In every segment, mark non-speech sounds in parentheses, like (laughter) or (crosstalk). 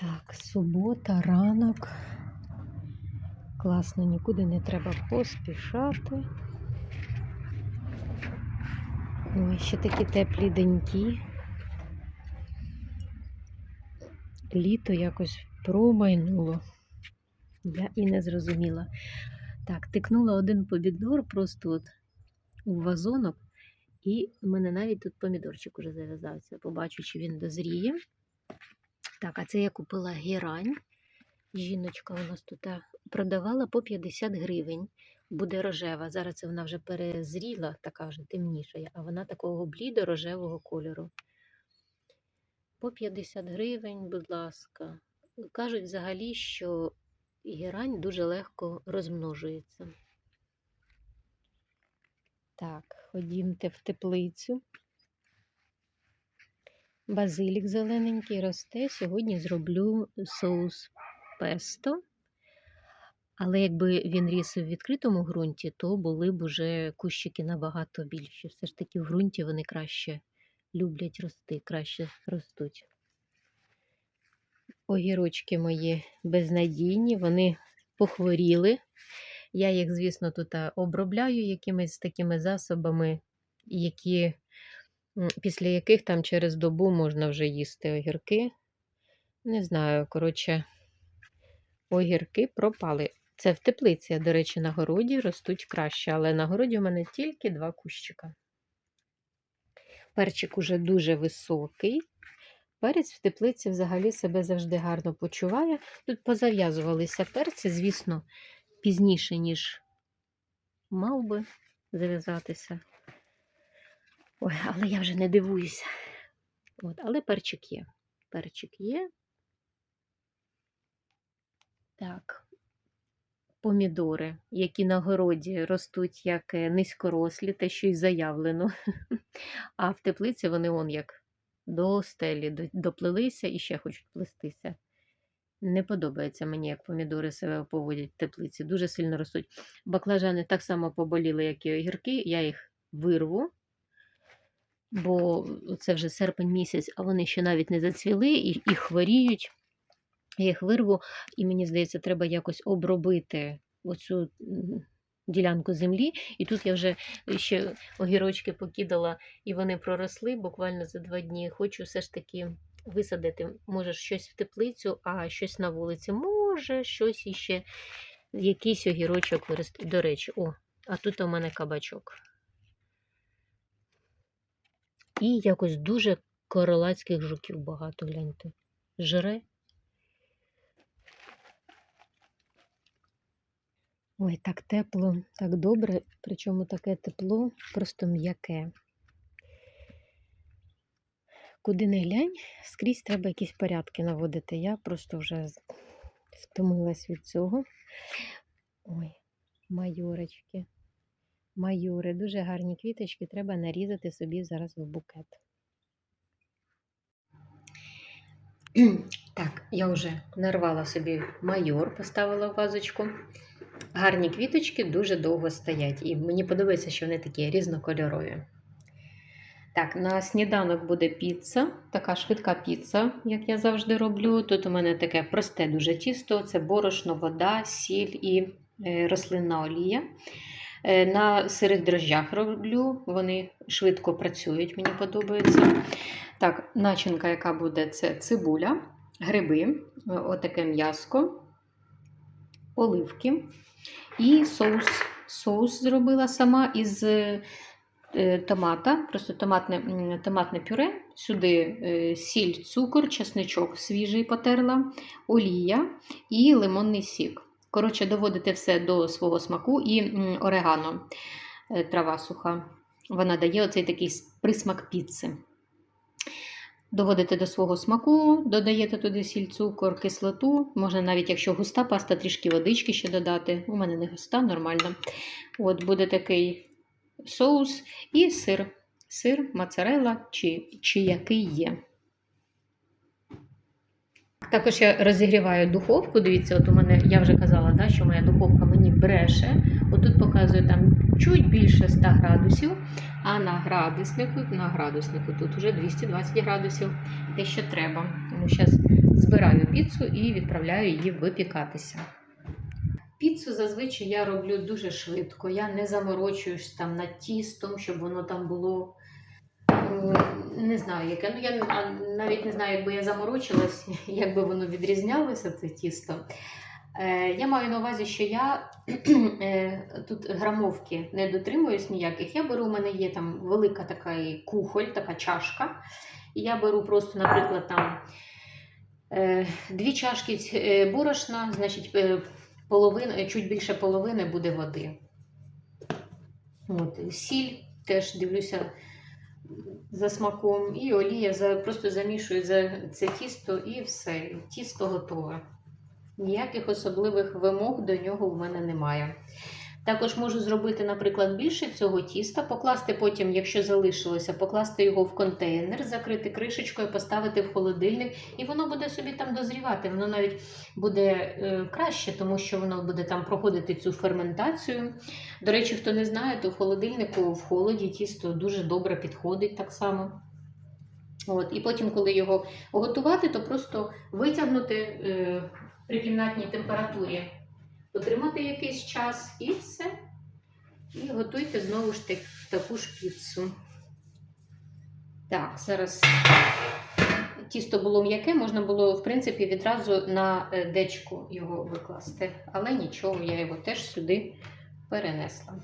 Так, субота, ранок. Класно, нікуди не треба поспішати. Ой, ще такі теплі деньки. Літо якось промайнуло. Я і не зрозуміла. Так, тикнула один помідор просто от у вазонок, і в мене навіть тут помідорчик уже зав'язався. Побачу, чи він дозріє. Так, а це я купила герань. Жіночка у нас тут продавала по 50 гривень. Буде рожева. Зараз це вона вже перезріла, така вже темніша, а вона такого блідо-рожевого кольору. По 50 гривень, будь ласка. Кажуть взагалі, що герань дуже легко розмножується. Так, ходімте в теплицю. Базилік зелененький росте. Сьогодні зроблю соус песто. Але якби він ріс в відкритому ґрунті, то були б уже кущики набагато більші. Все ж таки в ґрунті вони краще люблять рости, краще ростуть. Огірочки мої безнадійні, вони похворіли. Я їх, звісно, тут обробляю якимись такими засобами, які, після яких там через добу можна вже їсти огірки. Не знаю, коротше, огірки пропали. Це в теплиці, до речі, на городі ростуть краще, але на городі у мене тільки два кущика. Перчик уже дуже високий. Перець в теплиці взагалі себе завжди гарно почуває. Тут позав'язувалися перці, звісно, пізніше, ніж мав би зав'язатися. Ой, але я вже не дивуюся. От, але перчик є. Перчик є. Так. Помідори, які на городі ростуть як е, низькорослі, те, що й заявлено. (laughs) А в теплиці вони он як до стелі до- доплилися і ще хочуть плестися. Не подобається мені, як помідори себе поводять в теплиці. Дуже сильно ростуть. Баклажани так само поболіли, як і огірки. Я їх вирву, бо це вже серпень місяць, а вони ще навіть не зацвіли і, і хворіють. Я їх вирву, і мені здається, треба якось обробити оцю ділянку землі. І тут я вже ще огірочки покидала, і вони проросли буквально за два дні. Хочу все ж таки висадити, може, щось в теплицю, а щось на вулиці. Може, щось іще, якийсь огірочок. До речі, о, а тут у мене кабачок. І якось дуже королацьких жуків багато, гляньте. Жре. Ой, так тепло, так добре, причому таке тепло, просто м'яке. Куди не глянь, скрізь треба якісь порядки наводити. Я просто вже втомилась від цього. Ой, майорочки. Майори, дуже гарні квіточки, треба нарізати собі зараз в букет. (clears throat) Так, я вже нарвала собі майор, поставила в вазочку. Гарні квіточки дуже довго стоять, і мені подобається, що вони такі різнокольорові. Так, на сніданок буде піца, така швидка піца, як я завжди роблю. Тут у мене таке просте дуже тісто: це борошно, вода, сіль і е, рослинна олія. Е, На сирих дрожжах роблю, вони швидко працюють, мені подобається. Так, начинка, яка буде, це цибуля, гриби, е, отаке м'яско, оливки і соус. Соус зробила сама із е, томата, просто томатне, томатне пюре. Сюди сіль, цукор, чесничок свіжий потерла, олія і лимонний сік. Коротше, доводите все до свого смаку і орегано, е, трава суха. Вона дає оцей такий присмак піци. Доводите до свого смаку, додаєте туди сіль, цукор, кислоту. Можна навіть, якщо густа паста, трішки водички ще додати. У мене не густа, нормально. От буде такий соус і сир. Сир, моцарелла чи, чи який є. Також я розігріваю духовку. Дивіться, от у мене, я вже казала, да, що моя духовка мені бреше. Отут показує там чуть більше 100 градусів, А на градуснику, на градуснику тут вже 220 градусів, те, що треба. Тому зараз збираю піцу і відправляю її випікатися. Піцу зазвичай я роблю дуже швидко. Я не заморочуюсь там над тістом, щоб воно там було. М, Не знаю, яке. Ну, я навіть не знаю, якби я заморочилась, (laughs) як би воно відрізнялося, це тісто. Е, я маю на увазі, що я (clears throat) е, тут грамовки не дотримуюсь ніяких. Я беру, у мене є там велика така кухоль, така чашка. І я беру просто, наприклад, там е, дві чашки е, борошна, значить, е, половина, е, чуть більше половини буде води. От, сіль теж дивлюся за смаком, і олія за, просто замішую за це тісто і все. Тісто готове. Ніяких особливих вимог до нього в мене немає. Також можу зробити, наприклад, більше цього тіста, покласти потім, якщо залишилося, покласти його в контейнер, закрити кришечкою, поставити в холодильник, і воно буде собі там дозрівати. Воно навіть буде е, краще, тому що воно буде там проходити цю ферментацію. До речі, хто не знає, то в холодильнику в холоді тісто дуже добре підходить так само. От, і потім, коли його готувати, то просто витягнути е, при кімнатній температурі, потримати якийсь час і все. І готуйте знову ж таки таку ж піцу. Так, зараз тісто було м'яке, можна було, в принципі, відразу на е, дечку його викласти. Але нічого, я його теж сюди перенесла.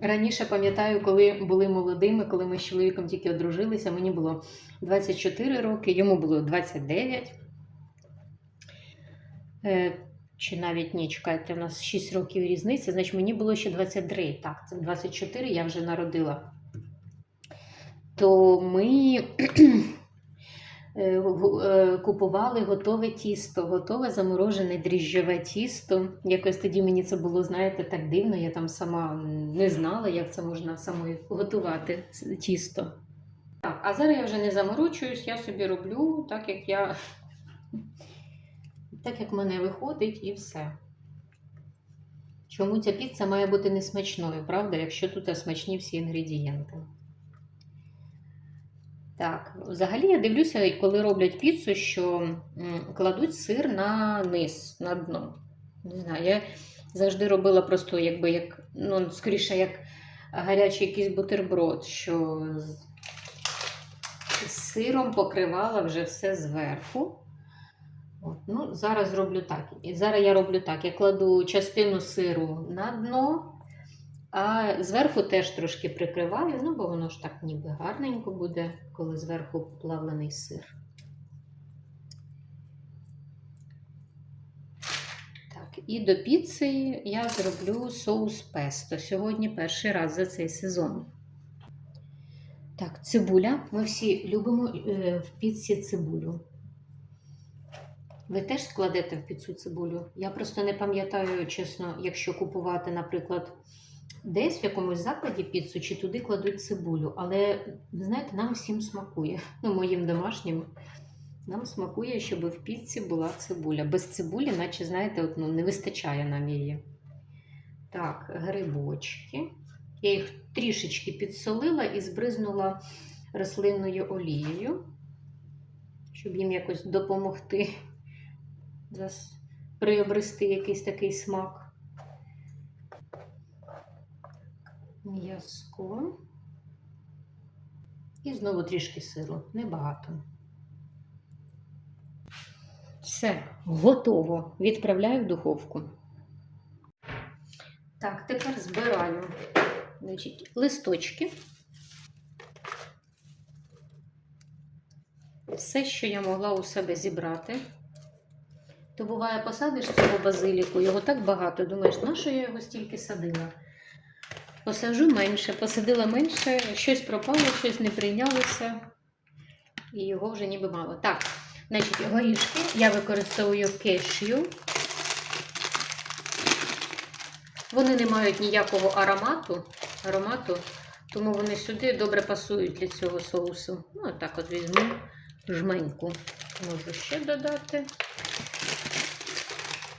Раніше пам'ятаю, коли були молодими, коли ми з чоловіком тільки одружилися, мені було 24 роки, йому було 29. Чи навіть ні, чекайте, у нас 6 років різниця, значить мені було ще 23. Так, це 24 я вже народила. То ми (clears throat) е, е, купували готове тісто, готове заморожене дріжджове тісто. Якось тоді мені це було, знаєте, так дивно. Я там сама не знала, як це можна самою готувати тісто. Так, а зараз я вже не заморочуюсь, я собі роблю так, як я. Так, як в мене виходить, і все. Чому ця піца має бути несмачною, правда, якщо тут смачні всі інгредієнти? Так, взагалі я дивлюся, коли роблять піцу, що кладуть сир на низ, на дно. Не знаю, я завжди робила просто, якби як, ну, скоріше, як гарячий якийсь бутерброд, що з сиром покривала вже все зверху. От, ну, зараз роблю так. І зараз я роблю так: я кладу частину сиру на дно, а зверху теж трошки прикриваю, ну, бо воно ж так ніби гарненько буде, коли зверху плавлений сир. І до піци я зроблю соус песто. Сьогодні перший раз за цей сезон. Так, цибуля. Ми всі любимо е, в піці цибулю. Ви теж складете в піцу цибулю? Я просто не пам'ятаю, чесно, якщо купувати, наприклад, десь в якомусь закладі піцу, чи туди кладуть цибулю. Але, знаєте, нам всім смакує. (laughs) Ну, моїм домашнім. Нам смакує, щоб в піці була цибуля. Без цибулі, наче, знаєте, от, ну, не вистачає нам її. Так, грибочки. Я їх трішечки підсолила і збризнула рослинною олією, щоб їм якось допомогти приобрести якийсь такий смак. М'язко. І знову трішки сиру, небагато. Все, готово. Відправляю в духовку. Так, тепер збираю значить, листочки. Все, що я могла у себе зібрати. То буває, посадиш цього базиліку, його так багато. Думаєш, на що я його стільки садила? Посаджу менше, посадила менше, щось пропало, щось не прийнялося, і його вже ніби мало. Так, значить, горішки я використовую кешю. Вони не мають ніякого аромату, аромату, тому вони сюди добре пасують для цього соусу. Ну, так от візьму жменьку. Можу ще додати.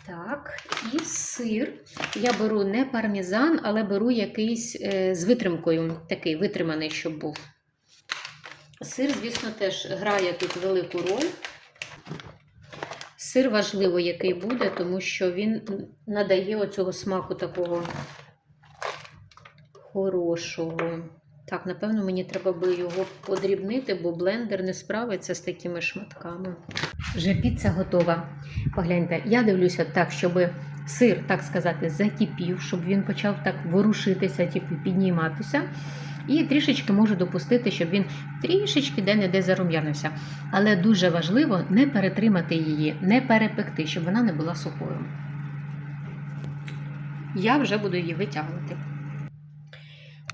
Так, і сир. Я беру не пармезан, але беру якийсь е, з витримкою, такий витриманий, щоб був. Сир, звісно, теж грає тут велику роль. Сир важливо, який буде, тому що він надає оцього смаку такого хорошого. Так, напевно, мені треба би його подрібнити, бо блендер не справиться з такими шматками. Вже піца готова. Погляньте, я дивлюся так, щоб сир, так сказати, закипів, щоб він почав так ворушитися, типу, підніматися. І трішечки можу допустити, щоб він трішечки де-не-де зарум'янився. Але дуже важливо не перетримати її, не перепекти, щоб вона не була сухою. Я вже буду її витягувати.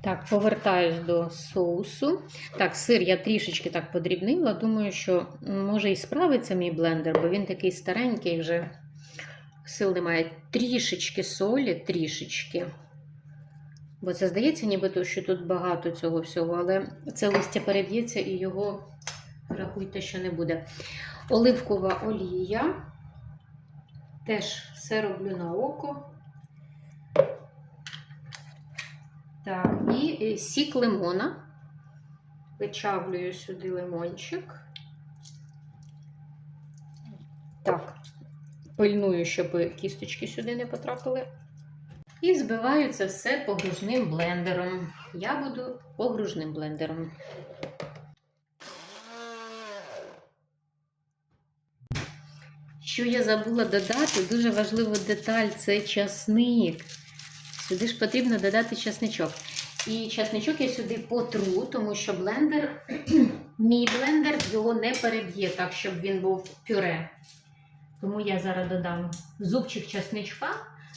Так, повертаюсь до соусу. Так, сир я трішечки так подрібнила. Думаю, що може і справиться мій блендер, бо він такий старенький, вже сил немає. Трішечки солі, трішечки. Бо це здається, нібито, що тут багато цього всього, але це листя переб'ється і його, рахуйте, що не буде. Оливкова олія. Теж все роблю на око. Так, і е, сік лимона. Вичавлюю сюди лимончик. Так, пильную, щоб кісточки сюди не потрапили. І збиваю це все погружним блендером. Я буду погружним блендером. Що я забула додати, дуже важлива деталь це часник. Сюди ж потрібно додати часничок. І часничок я сюди потру, тому що блендер, (clears throat) мій блендер його не переб'є так, щоб він був пюре. Тому я зараз додам зубчик часничка.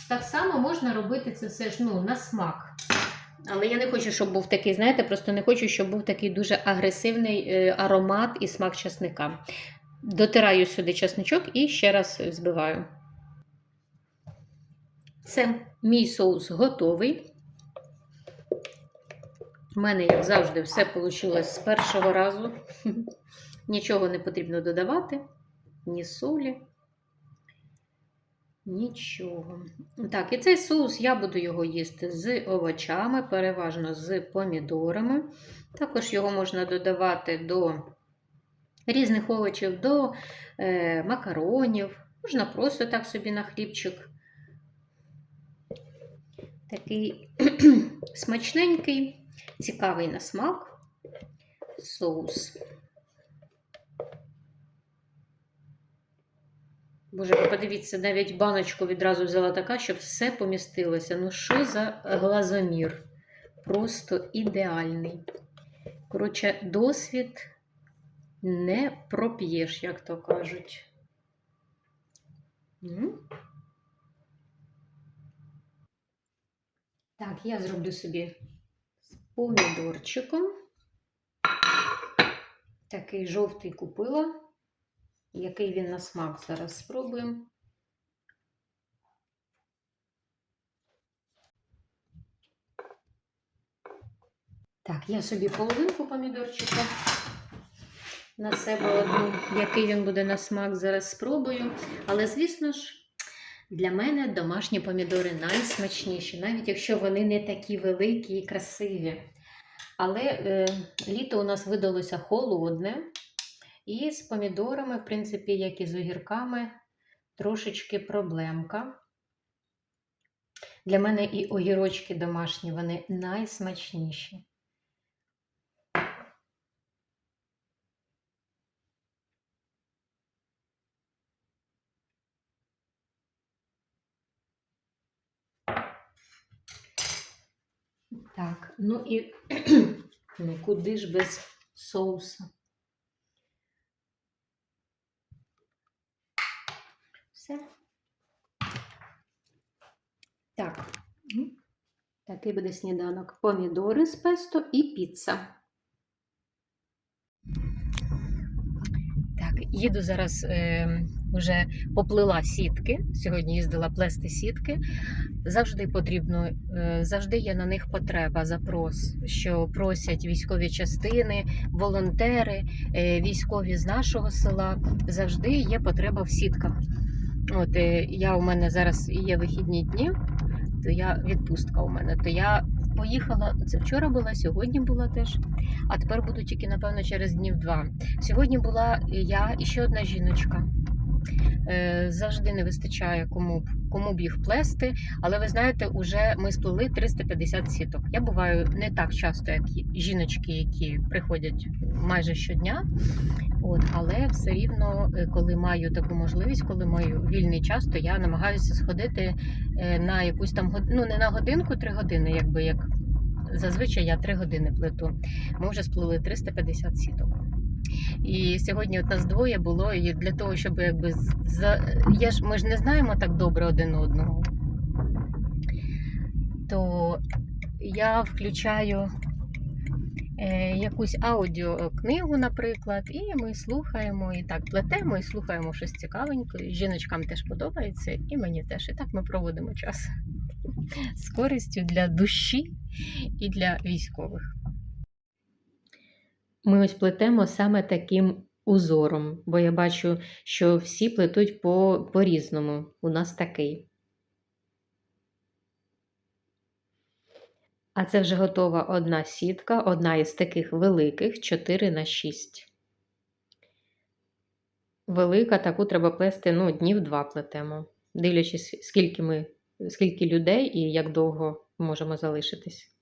Так само можна робити це все ж ну, на смак. Але я не хочу, щоб був такий, знаєте, просто не хочу, щоб був такий дуже агресивний е, аромат і смак часника. Дотираю сюди часничок і ще раз збиваю. Це мій соус готовий. У мене, як завжди, все вийшло з першого разу. (laughs) Нічого не потрібно додавати, ні солі. Нічого. Так, і цей соус я буду його їсти з овочами, переважно з помідорами. Також його можна додавати до різних овочів, до е, макаронів. Можна просто так собі на хлібчик. Такий (clears throat) смачненький, цікавий на смак соус. Боже, подивіться, навіть баночку відразу взяла така, щоб все помістилося. Ну, що за глазомір? Просто ідеальний. Коротше, досвід не проп'єш, як то кажуть. Так, я зроблю собі з помідорчиком. Такий жовтий купила. Який він на смак зараз спробуємо. Так, я собі половинку помідорчика на себе одну, який він буде на смак, зараз спробую. Але, звісно ж, для мене домашні помідори найсмачніші, навіть якщо вони не такі великі і красиві. Але е, літо у нас видалося холодне. І з помідорами, в принципі, як і з огірками, трошечки проблемка. Для мене і огірочки домашні, вони найсмачніші. Так, ну і (clears throat) ну куди ж без соуса? Все. Так. Такий буде сніданок. Помідори з песто і піца. Так, їду зараз е, вже поплила сітки. Сьогодні їздила плести сітки. Завжди потрібно, е, завжди є на них потреба, запрос, що просять військові частини, волонтери, е, військові з нашого села. Завжди є потреба в сітках. От е, я у мене зараз є вихідні дні, то я відпустка у мене. То я поїхала. Це вчора була, сьогодні була теж. А тепер буду тільки, напевно, через днів два. Сьогодні була я і ще одна жіночка. Е, завжди не вистачає кому, б- кому б їх плести. Але ви знаєте, уже ми сплели 350 сіток. Я буваю не так часто, як жіночки, які приходять майже щодня. От, але все рівно, е, коли маю таку можливість, коли маю вільний час, то я намагаюся сходити е, на якусь там ну не на годинку, три години, якби як зазвичай я три години плету. Ми вже сплели 350 сіток. І сьогодні от нас двоє було, і для того, щоб якби за я ж ми ж не знаємо так добре один одного, то я включаю е, якусь аудіокнигу, наприклад, і ми слухаємо і так плетемо і слухаємо щось цікавеньке. Жіночкам теж подобається, і мені теж. І так ми проводимо час з користю для душі і для військових. Ми ось плетемо саме таким узором, бо я бачу, що всі плетуть по, по-різному. У нас такий. А це вже готова одна сітка, одна із таких великих 4 на 6. Велика, таку треба плести, ну, днів два плетемо, дивлячись, скільки ми, скільки людей і як довго можемо залишитись.